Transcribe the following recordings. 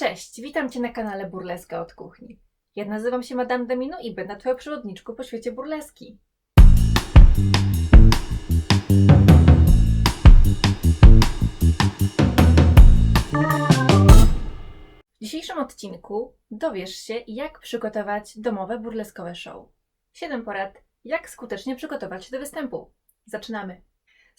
Cześć, witam Cię na kanale Burleska od Kuchni. Ja nazywam się Madame Domino i będę Twoją przewodniczką po świecie burleski. W dzisiejszym odcinku dowiesz się, jak przygotować domowe burleskowe show. 7 porad, jak skutecznie przygotować się do występu. Zaczynamy!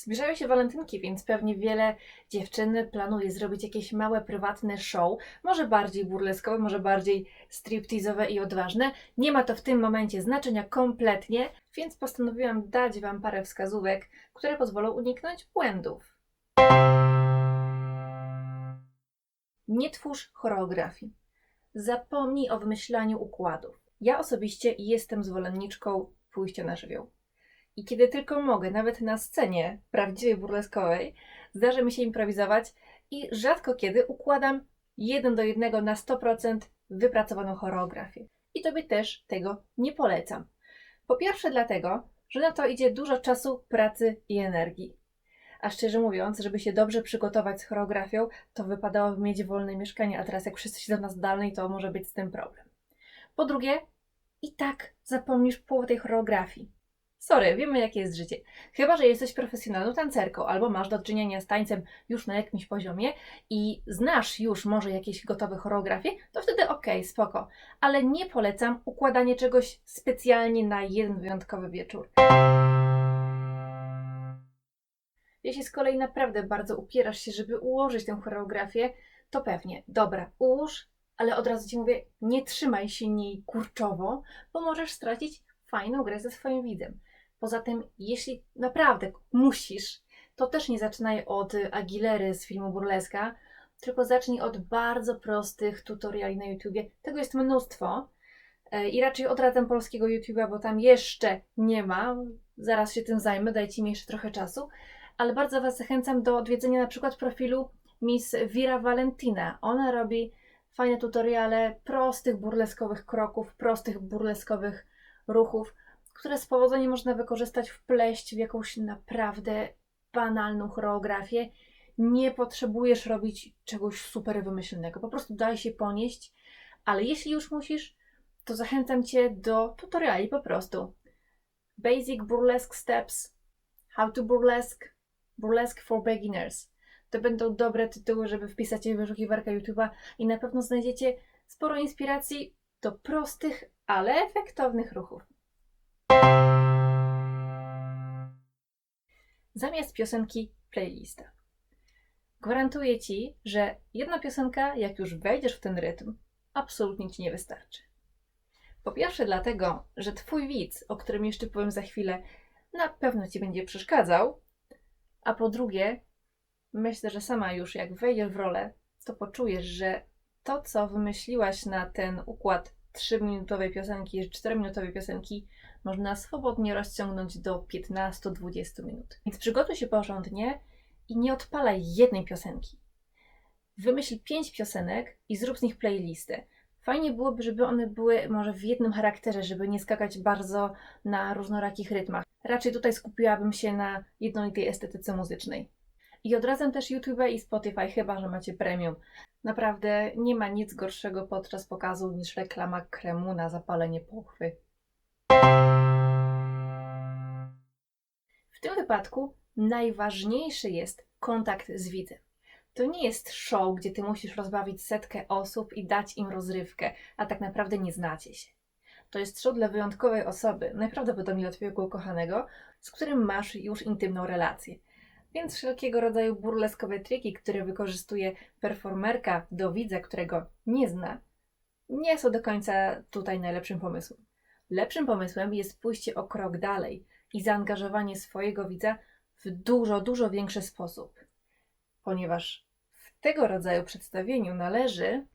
Zbliżają się walentynki, więc pewnie wiele dziewczyn planuje zrobić jakieś małe, prywatne show, może bardziej burleskowe, może bardziej striptease'owe i odważne. Nie ma to w tym momencie znaczenia kompletnie, więc postanowiłam dać Wam parę wskazówek, które pozwolą uniknąć błędów. Nie twórz choreografii. Zapomnij o wymyślaniu układów. Ja osobiście jestem zwolenniczką pójścia na żywioł. I kiedy tylko mogę, nawet na scenie prawdziwej burleskowej, zdarza mi się improwizować i rzadko kiedy układam jeden do jednego na 100% wypracowaną choreografię. I Tobie też tego nie polecam. Po pierwsze dlatego, że na to idzie dużo czasu, pracy i energii. A szczerze mówiąc, żeby się dobrze przygotować z choreografią, to wypadałoby mieć wolne mieszkanie, a teraz jak wszyscy siedzą na zdalnej, to może być z tym problem. Po drugie, i tak zapomnisz połowę tej choreografii. Sorry, wiemy jakie jest życie. Chyba, że jesteś profesjonalną tancerką albo masz do czynienia z tańcem już na jakimś poziomie i znasz już może jakieś gotowe choreografie, to wtedy okej, spoko. Ale nie polecam układanie czegoś specjalnie na jeden wyjątkowy wieczór. Jeśli z kolei naprawdę bardzo upierasz się, żeby ułożyć tę choreografię, to pewnie, dobra, ułóż, ale od razu Ci mówię, nie trzymaj się niej kurczowo, bo możesz stracić fajną grę ze swoim widzem. Poza tym, jeśli naprawdę musisz, to też nie zaczynaj od Aguilery z filmu Burleska, tylko zacznij od bardzo prostych tutoriali na YouTubie. Tego jest mnóstwo E, i raczej odradzam polskiego YouTube'a, bo tam jeszcze nie ma. Zaraz się tym zajmę, dajcie mi jeszcze trochę czasu. Ale bardzo Was zachęcam do odwiedzenia na przykład profilu Miss Vira Valentina. Ona robi fajne tutoriale prostych burleskowych kroków, prostych burleskowych ruchów, które z powodzeniem można wykorzystać, wpleść w jakąś naprawdę banalną choreografię. Nie potrzebujesz robić czegoś super wymyślnego, po prostu daj się ponieść, ale jeśli już musisz, to zachęcam Cię do tutoriali po prostu. Basic Burlesque Steps, How to Burlesque, Burlesque for Beginners. To będą dobre tytuły, żeby wpisać je w wyszukiwarkę YouTube'a i na pewno znajdziecie sporo inspiracji do prostych, ale efektownych ruchów. Zamiast piosenki playlista. Gwarantuję Ci, że jedna piosenka, jak już wejdziesz w ten rytm, absolutnie Ci nie wystarczy. Po pierwsze dlatego, że Twój widz, o którym jeszcze powiem za chwilę, na pewno Ci będzie przeszkadzał, a po drugie, myślę, że sama już jak wejdziesz w rolę, to poczujesz, że to, co wymyśliłaś na ten układ 3-minutowej piosenki, 4-minutowej piosenki, można swobodnie rozciągnąć do 15-20 minut. Więc przygotuj się porządnie i nie odpalaj jednej piosenki. Wymyśl 5 piosenek i zrób z nich playlistę. Fajnie byłoby, żeby one były może w jednym charakterze, żeby nie skakać bardzo na różnorakich rytmach. Raczej tutaj skupiłabym się na jednolitej estetyce muzycznej. I odradzam też YouTube i Spotify, chyba że macie premium. Naprawdę nie ma nic gorszego podczas pokazu niż reklama kremu na zapalenie pochwy. W tym wypadku najważniejszy jest kontakt z widzem. To nie jest show, gdzie ty musisz rozbawić setkę osób i dać im rozrywkę, a tak naprawdę nie znacie się. To jest show dla wyjątkowej osoby, najprawdopodobniej dla twojego ukochanego, z którym masz już intymną relację. Więc wszelkiego rodzaju burleskowe triki, które wykorzystuje performerka do widza, którego nie zna, nie są do końca tutaj najlepszym pomysłem. Lepszym pomysłem jest pójście o krok dalej i zaangażowanie swojego widza w dużo, dużo większy sposób. Ponieważ w tego rodzaju przedstawieniu należy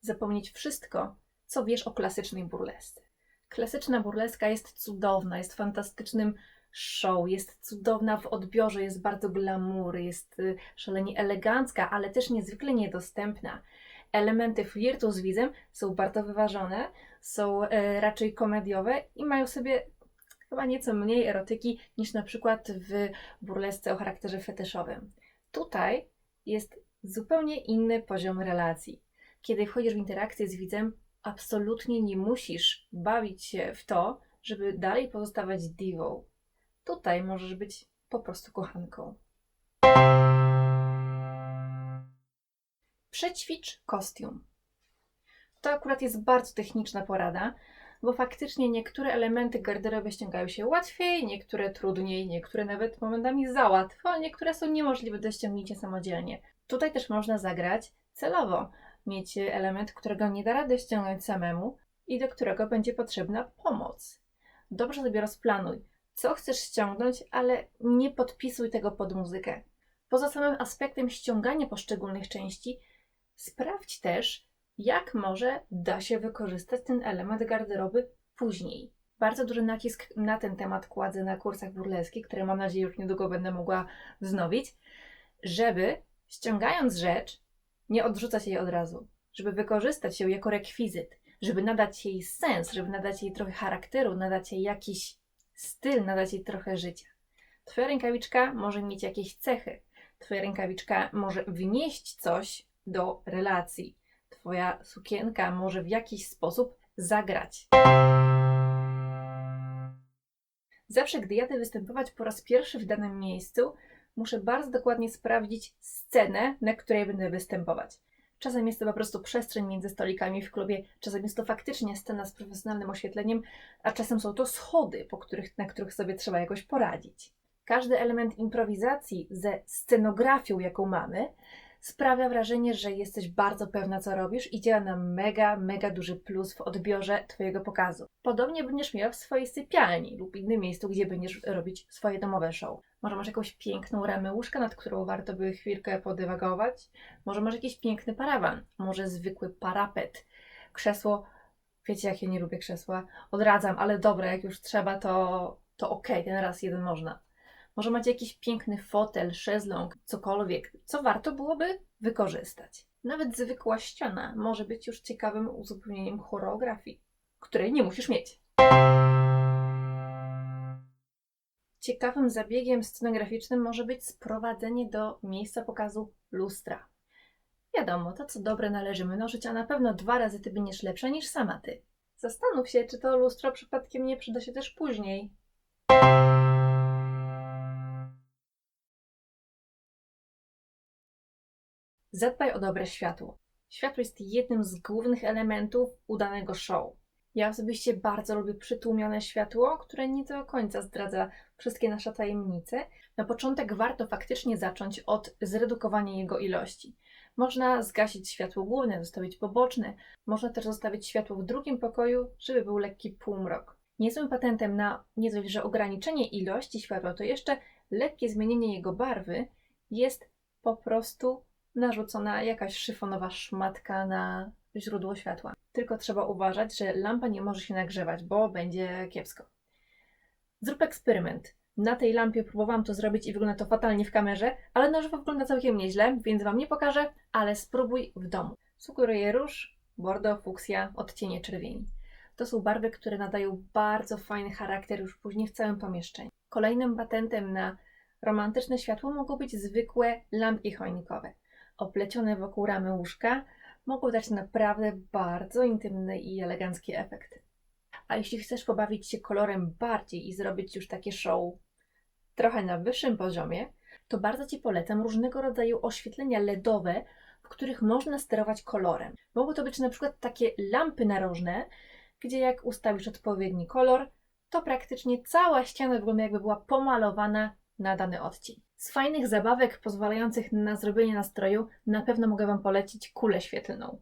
zapomnieć wszystko, co wiesz o klasycznej burlesce. Klasyczna burleska jest cudowna, jest fantastycznym show, jest cudowna w odbiorze, jest bardzo glamour, jest y, szalenie elegancka, ale też niezwykle niedostępna. Elementy flirtu z widzem są bardzo wyważone, są e, raczej komediowe i mają sobie chyba nieco mniej erotyki niż na przykład w burlesce o charakterze fetyszowym. Tutaj jest zupełnie inny poziom relacji. Kiedy wchodzisz w interakcję z widzem, absolutnie nie musisz bawić się w to, żeby dalej pozostawać diwą. Tutaj możesz być po prostu kochanką. Przećwicz kostium. To akurat jest bardzo techniczna porada, bo faktycznie niektóre elementy garderoby ściągają się łatwiej, niektóre trudniej, niektóre nawet momentami za łatwo, a niektóre są niemożliwe do ściągnięcia samodzielnie. Tutaj też można zagrać celowo, mieć element, którego nie da rady ściągnąć samemu i do którego będzie potrzebna pomoc. Dobrze sobie rozplanuj, co chcesz ściągnąć, ale nie podpisuj tego pod muzykę. Poza samym aspektem ściągania poszczególnych części, sprawdź też, jak może da się wykorzystać ten element garderoby później. Bardzo duży nacisk na ten temat kładzę na kursach burleskich, które mam nadzieję już niedługo będę mogła wznowić, żeby ściągając rzecz, nie odrzucać jej od razu, żeby wykorzystać ją jako rekwizyt, żeby nadać jej sens, żeby nadać jej trochę charakteru, nadać jej jakiś styl, nadać jej trochę życia. Twoja rękawiczka może mieć jakieś cechy. Twoja rękawiczka może wnieść coś do relacji. Twoja sukienka może w jakiś sposób zagrać. Zawsze, gdy jadę występować po raz pierwszy w danym miejscu, muszę bardzo dokładnie sprawdzić scenę, na której będę występować. Czasem jest to po prostu przestrzeń między stolikami w klubie, czasem jest to faktycznie scena z profesjonalnym oświetleniem, a czasem są to schody, po których, na których sobie trzeba jakoś poradzić. Każdy element improwizacji ze scenografią, jaką mamy, sprawia wrażenie, że jesteś bardzo pewna, co robisz i działa na mega, mega duży plus w odbiorze Twojego pokazu. Podobnie będziesz miała w swojej sypialni lub innym miejscu, gdzie będziesz robić swoje domowe show. Może masz jakąś piękną ramę łóżka, nad którą warto by chwilkę podywagować? Może masz jakiś piękny parawan? Może zwykły parapet? Krzesło? Wiecie, jak ja nie lubię krzesła? Odradzam, ale dobre, jak już trzeba, to, to okej, okay, ten raz jeden można. Może macie jakiś piękny fotel, szezlong, cokolwiek, co warto byłoby wykorzystać. Nawet zwykła ściana może być już ciekawym uzupełnieniem choreografii, której nie musisz mieć. Ciekawym zabiegiem scenograficznym może być sprowadzenie do miejsca pokazu lustra. Wiadomo, to co dobre należy mnożyć, a na pewno dwa razy ty będziesz lepsza niż sama ty. Zastanów się, czy to lustro przypadkiem nie przyda się też później. Zadbaj o dobre światło. Światło jest jednym z głównych elementów udanego show. Ja osobiście bardzo lubię przytłumione światło, które nie do końca zdradza wszystkie nasze tajemnice. Na początek warto faktycznie zacząć od zredukowania jego ilości. Można zgasić światło główne, zostawić poboczne, można też zostawić światło w drugim pokoju, żeby był lekki półmrok. Niezłym patentem na nie dość, że ograniczenie ilości światła, to jeszcze lekkie zmienienie jego barwy jest po prostu narzucona jakaś szyfonowa szmatka na źródło światła. Tylko trzeba uważać, że lampa nie może się nagrzewać, bo będzie kiepsko. Zrób eksperyment. Na tej lampie próbowałam to zrobić i wygląda to fatalnie w kamerze, ale na żywo wygląda całkiem nieźle, więc Wam nie pokażę, ale spróbuj w domu. Sugeruję róż, bordo, fuksja, odcienie czerwieni. To są barwy, które nadają bardzo fajny charakter już później w całym pomieszczeniu. Kolejnym patentem na romantyczne światło mogą być zwykłe lampki choinkowe oplecione wokół ramy łóżka, mogą dać naprawdę bardzo intymny i elegancki efekt. A jeśli chcesz pobawić się kolorem bardziej i zrobić już takie show trochę na wyższym poziomie, to bardzo Ci polecam różnego rodzaju oświetlenia LEDowe, w których można sterować kolorem. Mogą to być na przykład takie lampy narożne, gdzie jak ustawisz odpowiedni kolor, to praktycznie cała ściana wygląda jakby była pomalowana na dany odcień. Z fajnych zabawek pozwalających na zrobienie nastroju na pewno mogę Wam polecić kulę świetlną.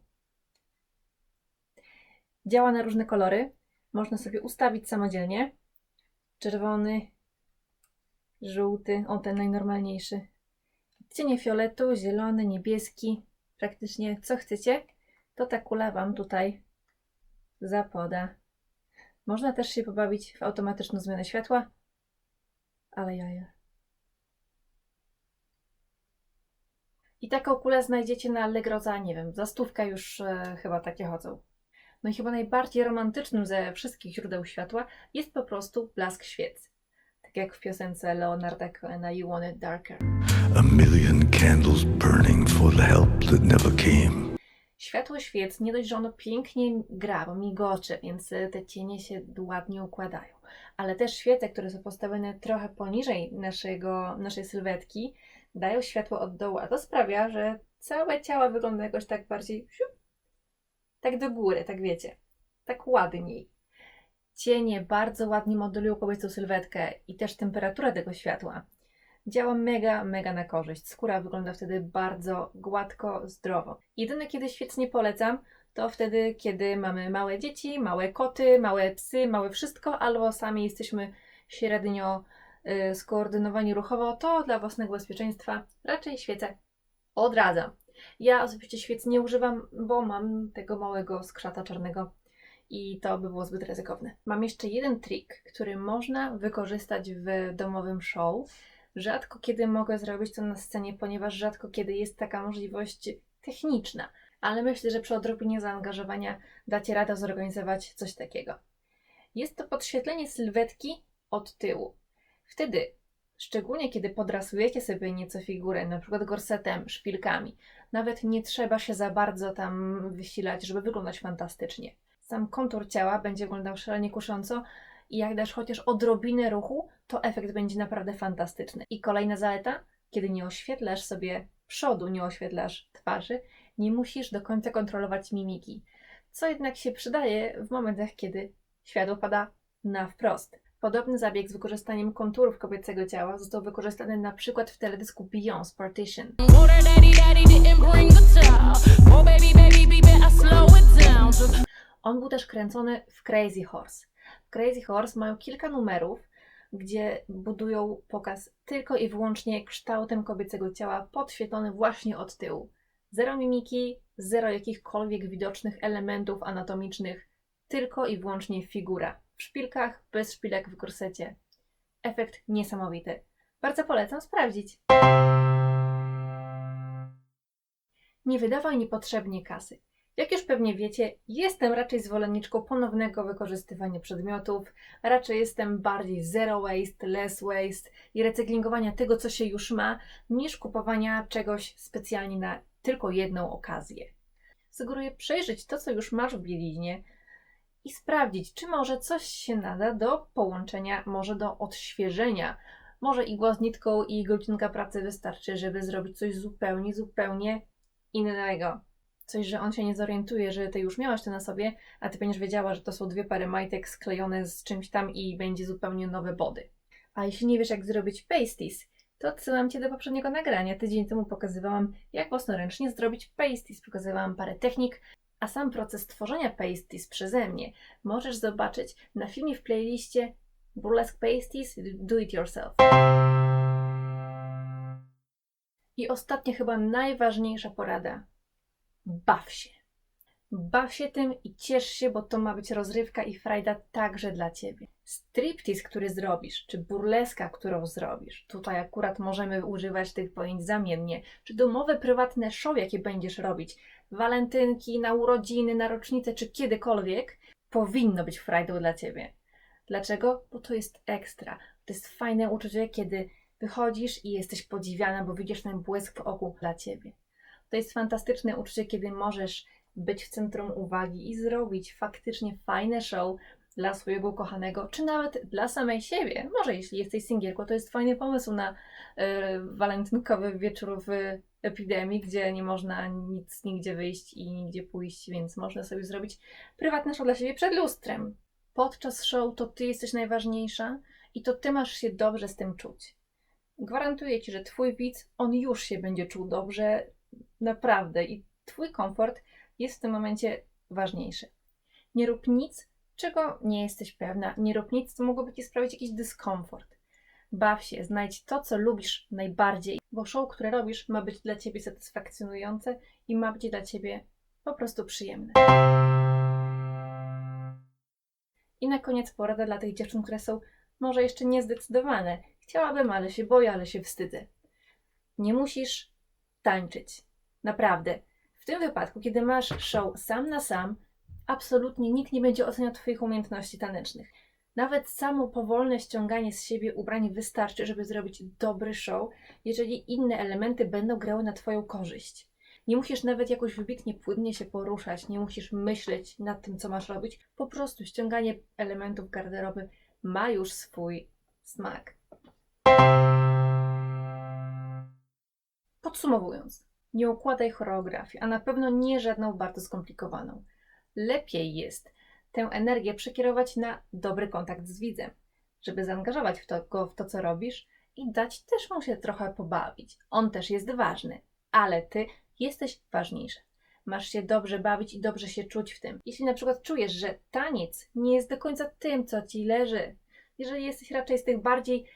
Działa na różne kolory. Można sobie ustawić samodzielnie. Czerwony, żółty, o ten najnormalniejszy. Cienie fioletu, zielony, niebieski, praktycznie co chcecie, to ta kula Wam tutaj zapoda. Można też się pobawić w automatyczną zmianę światła, ale jaja. I taką kulę znajdziecie na Allegro za, nie wiem, za stówkę już e, chyba takie chodzą. No i chyba najbardziej romantycznym ze wszystkich źródeł światła jest po prostu blask świec. Tak jak w piosence Leonarda Cohena You Want It Darker. A million candles burning for the help that never came. Światło świec nie dość, że ono pięknie gra, bo migocze, więc y, te cienie się ładnie układają. Ale też świece, które są postawione trochę poniżej naszego, naszej sylwetki, dają światło od dołu, a to sprawia, że całe ciało wygląda jakoś tak bardziej tak do góry, tak wiecie, tak ładniej. Cienie bardzo ładnie modelują kobiecą sylwetkę i też temperaturę tego światła. Działa mega, mega na korzyść. Skóra wygląda wtedy bardzo gładko, zdrowo. Jedyne, kiedy świec nie polecam, to wtedy, kiedy mamy małe dzieci, małe koty, małe psy, małe wszystko, albo sami jesteśmy średnio skoordynowani ruchowo, to dla własnego bezpieczeństwa raczej świecę odradzam. Ja osobiście świec nie używam, bo mam tego małego skrzata czarnego i to by było zbyt ryzykowne. Mam jeszcze jeden trik, który można wykorzystać w domowym show. Rzadko kiedy mogę zrobić to na scenie, ponieważ rzadko kiedy jest taka możliwość techniczna, ale myślę, że przy odrobinie zaangażowania dacie radę zorganizować coś takiego. Jest to podświetlenie sylwetki od tyłu. Wtedy, szczególnie kiedy podrasujecie sobie nieco figurę, na przykład gorsetem, szpilkami, nawet nie trzeba się za bardzo tam wysilać, żeby wyglądać fantastycznie. Sam kontur ciała będzie wyglądał szalenie kusząco i jak dasz chociaż odrobinę ruchu, to efekt będzie naprawdę fantastyczny. I kolejna zaleta, kiedy nie oświetlasz sobie przodu, nie oświetlasz twarzy, nie musisz do końca kontrolować mimiki, co jednak się przydaje w momentach, kiedy światło pada na wprost. Podobny zabieg z wykorzystaniem konturów kobiecego ciała został wykorzystany na przykład w teledysku Beyond's Partition. On był też kręcony w Crazy Horse. W Crazy Horse mają kilka numerów, gdzie budują pokaz tylko i wyłącznie kształtem kobiecego ciała, podświetlony właśnie od tyłu. Zero mimiki, zero jakichkolwiek widocznych elementów anatomicznych, tylko i wyłącznie figura. W szpilkach, bez szpilek w korsecie. Efekt niesamowity. Bardzo polecam sprawdzić. Nie wydawaj niepotrzebnie kasy. Jak już pewnie wiecie, jestem raczej zwolenniczką ponownego wykorzystywania przedmiotów, raczej jestem bardziej zero waste, less waste i recyklingowania tego, co się już ma, niż kupowania czegoś specjalnie na tylko jedną okazję. Sugeruję przejrzeć to, co już masz w bieliźnie i sprawdzić, czy może coś się nada do połączenia, może do odświeżenia. Może igła z nitką i godzinka pracy wystarczy, żeby zrobić coś zupełnie, zupełnie innego coś, że on się nie zorientuje, że ty już miałaś to na sobie, a ty będziesz wiedziała, że to są dwie pary majtek sklejone z czymś tam i będzie zupełnie nowe body. A jeśli nie wiesz, jak zrobić pasties, to odsyłam cię do poprzedniego nagrania. Tydzień temu pokazywałam, jak własnoręcznie zrobić pasties. Pokazywałam parę technik, a sam proces tworzenia pasties przeze mnie możesz zobaczyć na filmie w playliście Burlesque Pasties Do It Yourself. I ostatnia, chyba najważniejsza porada baw się. Baw się tym i ciesz się, bo to ma być rozrywka i frajda także dla ciebie. Striptease, który zrobisz, czy burleska, którą zrobisz, tutaj akurat możemy używać tych pojęć zamiennie, czy domowe, prywatne show, jakie będziesz robić, walentynki, na urodziny, na rocznicę, czy kiedykolwiek, powinno być frajdą dla ciebie. Dlaczego? Bo to jest ekstra. To jest fajne uczucie, kiedy wychodzisz i jesteś podziwiana, bo widzisz ten błysk w oku dla ciebie. To jest fantastyczne uczucie, kiedy możesz być w centrum uwagi i zrobić faktycznie fajne show dla swojego kochanego, czy nawet dla samej siebie. Może jeśli jesteś singielką, to jest fajny pomysł na e, walentynkowy wieczór w epidemii, gdzie nie można nic nigdzie wyjść i nigdzie pójść, więc można sobie zrobić prywatne show dla siebie przed lustrem. Podczas show to ty jesteś najważniejsza i to ty masz się dobrze z tym czuć. Gwarantuję ci, że twój widz, on już się będzie czuł dobrze, naprawdę. I Twój komfort jest w tym momencie ważniejszy. Nie rób nic, czego nie jesteś pewna. Nie rób nic, co mogłoby Ci sprawić jakiś dyskomfort. Baw się, znajdź to, co lubisz najbardziej, bo show, które robisz, ma być dla Ciebie satysfakcjonujące i ma być dla Ciebie po prostu przyjemne. I na koniec porada dla tych dziewczyn, które są może jeszcze niezdecydowane. Chciałabym, ale się boję, ale się wstydzę. Nie musisz tańczyć. Naprawdę. W tym wypadku, kiedy masz show sam na sam, absolutnie nikt nie będzie oceniał Twoich umiejętności tanecznych. Nawet samo powolne ściąganie z siebie ubrań wystarczy, żeby zrobić dobry show, jeżeli inne elementy będą grały na Twoją korzyść. Nie musisz nawet jakoś wybitnie płynnie się poruszać, nie musisz myśleć nad tym, co masz robić. Po prostu ściąganie elementów garderoby ma już swój smak. Podsumowując, nie układaj choreografii, a na pewno nie żadną bardzo skomplikowaną. Lepiej jest tę energię przekierować na dobry kontakt z widzem, żeby zaangażować w to, go w to, co robisz i dać też mu się trochę pobawić. On też jest ważny, ale ty jesteś ważniejsza. Masz się dobrze bawić i dobrze się czuć w tym. Jeśli na przykład czujesz, że taniec nie jest do końca tym, co ci leży, jeżeli jesteś raczej z tych bardziej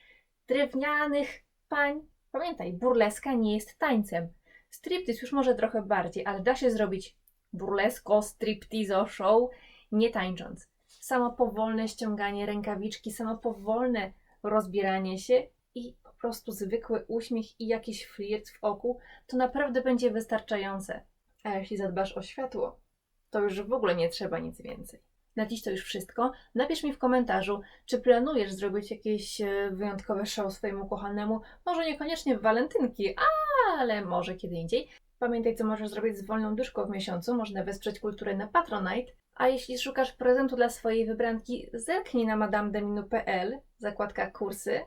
drewnianych pań, pamiętaj, burleska nie jest tańcem. Striptease już może trochę bardziej, ale da się zrobić burlesko, striptizo show, nie tańcząc. Samo powolne ściąganie rękawiczki, samo powolne rozbieranie się i po prostu zwykły uśmiech i jakiś flirt w oku, to naprawdę będzie wystarczające. A jeśli zadbasz o światło, to już w ogóle nie trzeba nic więcej. Na dziś to już wszystko. Napisz mi w komentarzu, czy planujesz zrobić jakieś e, wyjątkowe show swojemu kochanemu. Może niekoniecznie w walentynki, ale może kiedy indziej. Pamiętaj, co możesz zrobić z wolną dyszką w miesiącu. Można wesprzeć kulturę na Patronite. A jeśli szukasz prezentu dla swojej wybranki, zerknij na madamedeminu.pl, zakładka kursy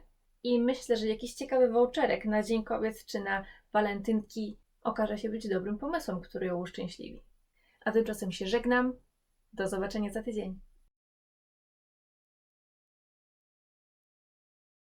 i myślę, że jakiś ciekawy voucherek na Dzień Kobiet czy na walentynki okaże się być dobrym pomysłem, który ją uszczęśliwi. A tymczasem się żegnam. Do zobaczenia za tydzień.